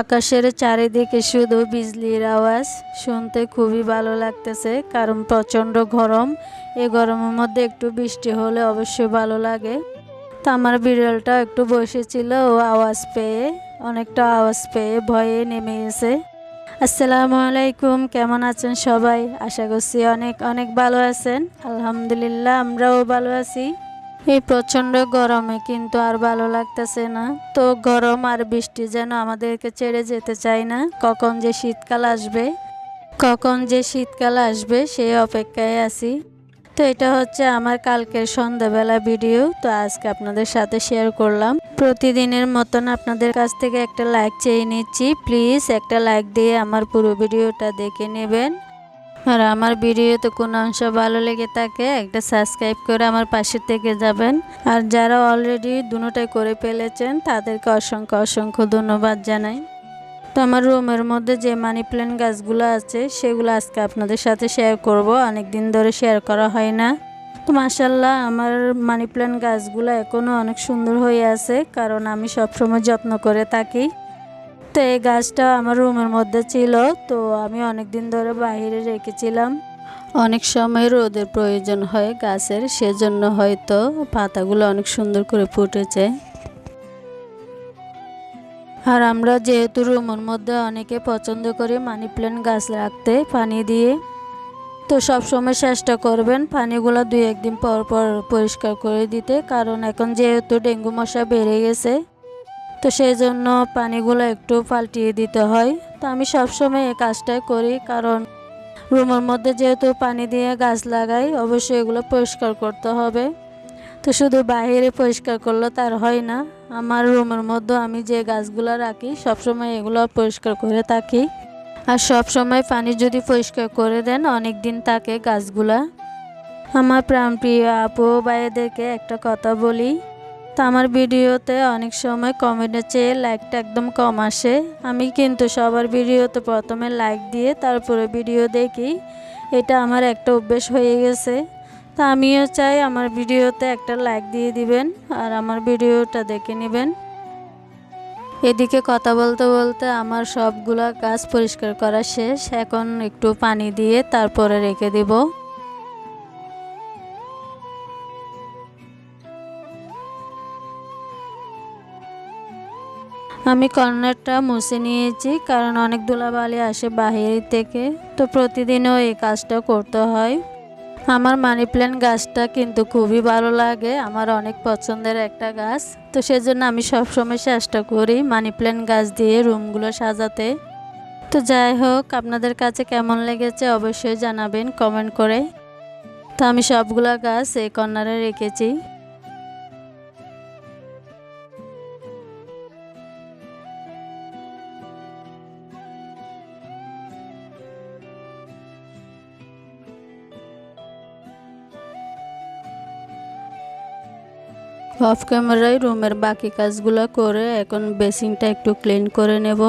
আকাশের চারিদিকে শুধু বিজলির আওয়াজ, শুনতে খুবই ভালো লাগতেছে, কারণ প্রচণ্ড গরম। এই গরমের মধ্যে একটু বৃষ্টি হলে অবশ্যই ভালো লাগে। তো আমার বিড়ালটা একটু বসেছিল ও আওয়াজ পেয়ে, অনেকটা আওয়াজ পেয়ে ভয়ে নেমে গেছে আসসালামু আলাইকুম, কেমন আছেন সবাই? আশা করছি অনেক অনেক ভালো আছেন। আলহামদুলিল্লাহ, আমরাও ভালো আছি। এই প্রচণ্ড গরমে কিন্তু আর ভালো লাগতেছে না। তো গরম আর বৃষ্টি যেন আমাদেরকে ছেড়ে যেতে চায় না। কখন যে শীতকাল আসবে, কখন যে শীতকাল আসবে, সেই অপেক্ষায় আছি। তো এটা হচ্ছে আমার কালকের সন্ধ্যাবেলা ভিডিও। তো আজকে আপনাদের সাথে শেয়ার করলাম। প্রতিদিনের মতন আপনাদের কাছ থেকে একটা লাইক চেয়ে নিচ্ছি। প্লিজ একটা লাইক দিয়ে আমার পুরো ভিডিওটা দেখে নেবেন। আর আমার ভিডিওতে কোনো অংশ ভালো লেগে থাকে, একটা সাবস্ক্রাইব করে আমার পাশে থেকে যাবেন। আর যারা অলরেডি দুটোটাই করে ফেলেছেন, তাদেরকে অসংখ্য অসংখ্য ধন্যবাদ জানাই। তো আমার রুমের মধ্যে যে মানি প্ল্যান্ট গাছগুলো আছে, সেগুলো আজকে আপনাদের সাথে শেয়ার করব। অনেক দিন ধরে শেয়ার করা হয় না। তো মাসাল্লাহ আমার মানি প্ল্যান্ট গাছগুলো এখনও অনেক সুন্দর হয়ে আছে, কারণ আমি সবসময় যত্ন করে থাকি। তো এই গাছটা আমার রুমের মধ্যে ছিল, তো আমি অনেক দিন ধরে বাইরে রেখেছিলাম। অনেক সময় রোদের প্রয়োজন হয় গাছের, সেজন্য হয়তো পাতাগুলো অনেক সুন্দর করে ফুটেছে। আর আমরা যেহেতু রুমের মধ্যে অনেকে পছন্দ করি মানি প্ল্যান্ট গাছ রাখতে, পানি দিয়ে, তো সব সময় চেষ্টা করবেন পানিগুলো দুই একদিন পর পর পরিষ্কার করে দিতে। কারণ এখন যেহেতু ডেঙ্গু মশা বেড়ে গেছে তো সেই জন্য পানিগুলো একটু পাল্টিয়ে দিতে হয়। তো আমি সবসময় এই কাজটাই করি, কারণ রুমের মধ্যে যেহেতু পানি দিয়ে গাছ লাগাই, অবশ্যই এগুলো পরিষ্কার করতে হবে। তো শুধু বাইরে পরিষ্কার করলে তার হয় না। আমার রুমের মধ্যে আমি যে গাছগুলো রাখি, সবসময় এগুলো পরিষ্কার করে থাকি। আর সব সময় পানি যদি পরিষ্কার করে দেন অনেক দিন থাকে গাছগুলা। আমার প্রাণপ্রিয় আপু ভাইদেরকে একটা কথা বলি তো আমার ভিডিওতে অনেক সময় কমেন্টের চেয়ে লাইকটা একদম কম আসে। আমি কিন্তু সবার ভিডিওতে প্রথমে লাইক দিয়ে তারপরে ভিডিও দেখি। এটা আমার একটা অভ্যেস হয়ে গেছে। তা আমিও চাই আমার ভিডিওতে একটা লাইক দিয়ে দিবেন আর আমার ভিডিওটা দেখে নেবেন। এদিকে কথা বলতে বলতে আমার সবগুলা গাছ পরিষ্কার করা শেষ। এখন একটু পানি দিয়ে তারপরে রেখে দেব। আমি কর্নারটা মুছে নিয়েছি, কারণ অনেক ধুলাবালি আসে বাহির থেকে, তো প্রতিদিনও এই কাজটা করতে হয়। আমার মানি প্ল্যান্ট গাছটা কিন্তু খুবই ভালো লাগে, আমার অনেক পছন্দের একটা গাছ, তো সেজন্য আমি সবসময় চেষ্টা করি মানি প্ল্যান্ট গাছ দিয়ে রুমগুলো সাজাতে। তো যাই হোক, আপনাদের কাছে কেমন লেগেছে অবশ্যই জানাবেন কমেন্ট করে। তো আমি সবগুলো গাছ এই কর্নারে রেখেছি। অফ ক্যামেরায় রুমের বাকি কাজগুলো করে এখন বেসিংটা একটু ক্লিন করে নেব।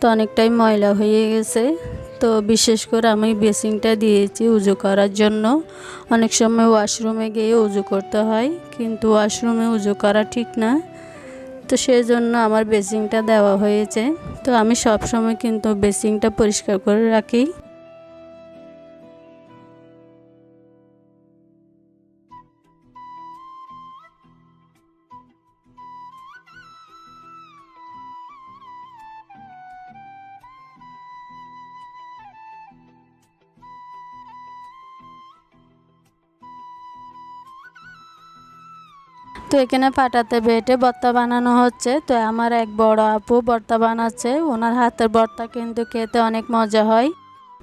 তো অনেকটাই ময়লা হয়ে গেছে। তো বিশেষ করে আমি বেসিংটা দিয়েছি উজু করার জন্য। অনেক সময় ওয়াশরুমে গিয়ে উজু করতে হয়, কিন্তু ওয়াশরুমে উজু করা ঠিক না। তো সেই জন্য আমার বেসিংটা দেওয়া হয়েছে। তো আমি সব সময় কিন্তু বেসিংটা পরিষ্কার করে রাখি। তো এখানে পাটাতে বেটে ভর্তা বানানো হচ্ছে। তো আমার এক বড় আপু ভর্তা বানাচ্ছে। ওনার হাতের ভর্তা কিন্তু খেতে অনেক মজা হয়।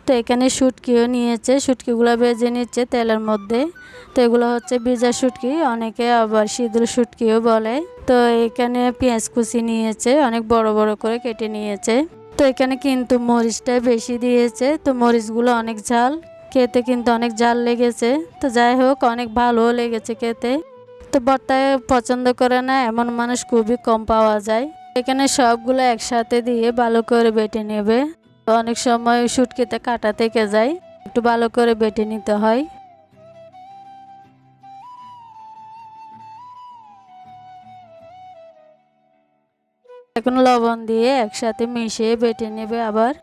তো এখানে শুটকিও নিয়েছে। শুটকিগুলো ভেজে নিচ্ছে তেলের মধ্যে। তো এগুলো হচ্ছে ভিজা শুটকি। অনেকে আবার সিঁদুর শুটকিও বলে। তো এখানে পেঁয়াজ কুচি নিয়েছে। অনেক বড় বড় করে কেটে নিয়েছে। তো এখানে কিন্তু মরিচটা বেশি দিয়েছে। তো মরিচগুলো অনেক ঝাল। খেতে কিন্তু অনেক ঝাল লেগেছে। তো যাই হোক, অনেক ভালোও লেগেছে খেতে। তো পছন্দ করে না, এমন মানুষ খুবই কম পাওয়া যায়। এখানে সবগুলো একসাথে দিয়ে ভালো করে বেটে নেবে। অনেক সময় শুটকিতে কাটা থেকে যায়, একটু ভালো করে বেটে নিতে হয়। এখন লবণ দিয়ে একসাথে মিশিয়ে বেটে নেবে আবার।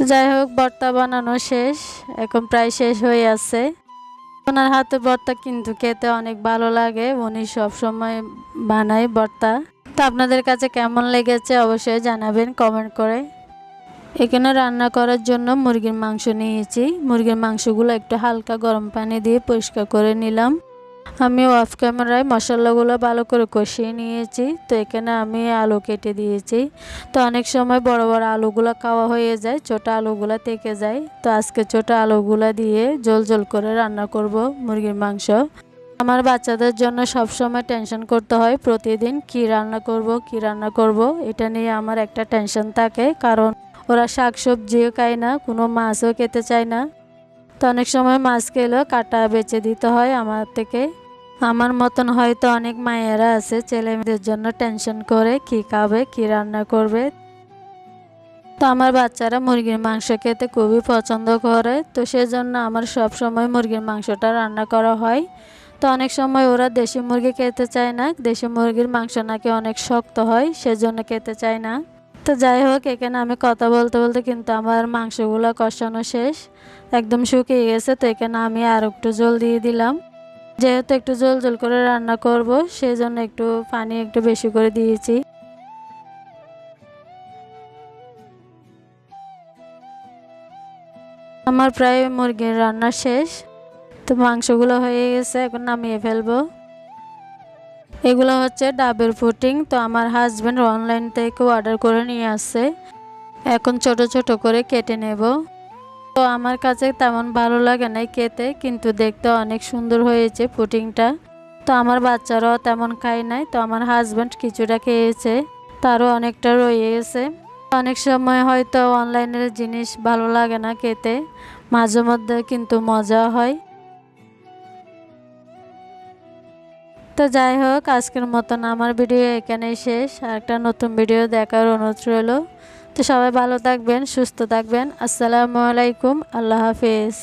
তো যাই হোক, ভর্তা বানানো শেষ। এখন প্রায় শেষ হয়ে আছে। ওনার হাতে ভর্তা কিন্তু খেতে অনেক ভালো লাগে। উনি সব সময় বানায় ভর্তা। তো আপনাদের কাছে কেমন লেগেছে অবশ্যই জানাবেন কমেন্ট করে। এখানে রান্না করার জন্য মুরগির মাংস নিয়েছি। মুরগির মাংসগুলো একটু হালকা গরম পানি দিয়ে পরিষ্কার করে নিলাম। আমি অফ ক্যামেরায় মশলাগুলো ভালো করে কষিয়ে নিয়েছি। তো এখানে আমি আলু কেটে দিয়েছি। তো অনেক সময় বড় বড় আলুগুলো খাওয়া হয়ে যায়, ছোট আলুগুলো থেকে যায়। তো আজকে ছোট আলুগুলো দিয়ে জল জল করে রান্না করব মুরগির মাংস। আমার বাচ্চাদের জন্য সব সময় টেনশন করতে হয় প্রতিদিন কি রান্না করব, কি রান্না করব, এটা নিয়ে আমার একটা টেনশন থাকে। কারণ ওরা শাক সবজিও খায় না, কোনো মাছও খেতে চায় না। তো অনেক সময় মাছ খেলেও কাটা বেচে দিতে হয় আমার থেকে। আমার মতন হয়তো অনেক মায়েরা আছে ছেলে মেয়েদের জন্য টেনশন করে কি খাবে, কি রান্না করবে। তো আমার বাচ্চারা মুরগির মাংস খেতে খুবই পছন্দ করে, তো সেজন্য আমার সব সময় মুরগির মাংসটা রান্না করা হয়। তো অনেক সময় ওরা দেশি মুরগি খেতে চায় না, দেশি মুরগির মাংস নাকি অনেক শক্ত হয়, সেজন্য খেতে চায় না। তো যাই হোক, এখানে আমি কথা বলতে বলতে কিন্তু আমার মাংসগুলো কষানো শেষ। একদম শুকিয়ে গেছে, তো এখানে আমি আর একটু জল দিয়ে দিলাম। যেহেতু একটু জল জল করে রান্না করব সেই জন্য একটু পানি একটু বেশি করে দিয়েছি। আমার প্রায় মুরগির রান্না শেষ। তো মাংসগুলো হয়ে গেছে, এখন নামিয়ে ফেলব। এগুলো হচ্ছে ডাবের ফুটিং তো আমার হাজব্যান্ড অনলাইন থেকে অর্ডার করে নিয়ে আসছে। এখন ছোট ছোট করে কেটে নেব। তো আমার কাছে তেমন ভালো লাগে নাই খেতে, কিন্তু দেখতে অনেক সুন্দর হয়েছে পুটিংটা তো আমার বাচ্চারাও তেমন খায় নাই, তো আমার হাজব্যান্ড কিছুটা খেয়েছে, তারও অনেকটা রয়ে গেছে অনেক সময় হয়তো অনলাইনের জিনিস ভালো লাগে না খেতে, মাঝে মধ্যে কিন্তু মজা হয়। তো যাই হোক, আজকের মতন আমার ভিডিও এখানেই শেষ। আর একটা নতুন ভিডিও দেখার অনুরোধ রইল। তো সবাই ভালো থাকবেন, সুস্থ থাকবেন। আসসালামু আলাইকুম, আল্লাহ হাফিজ।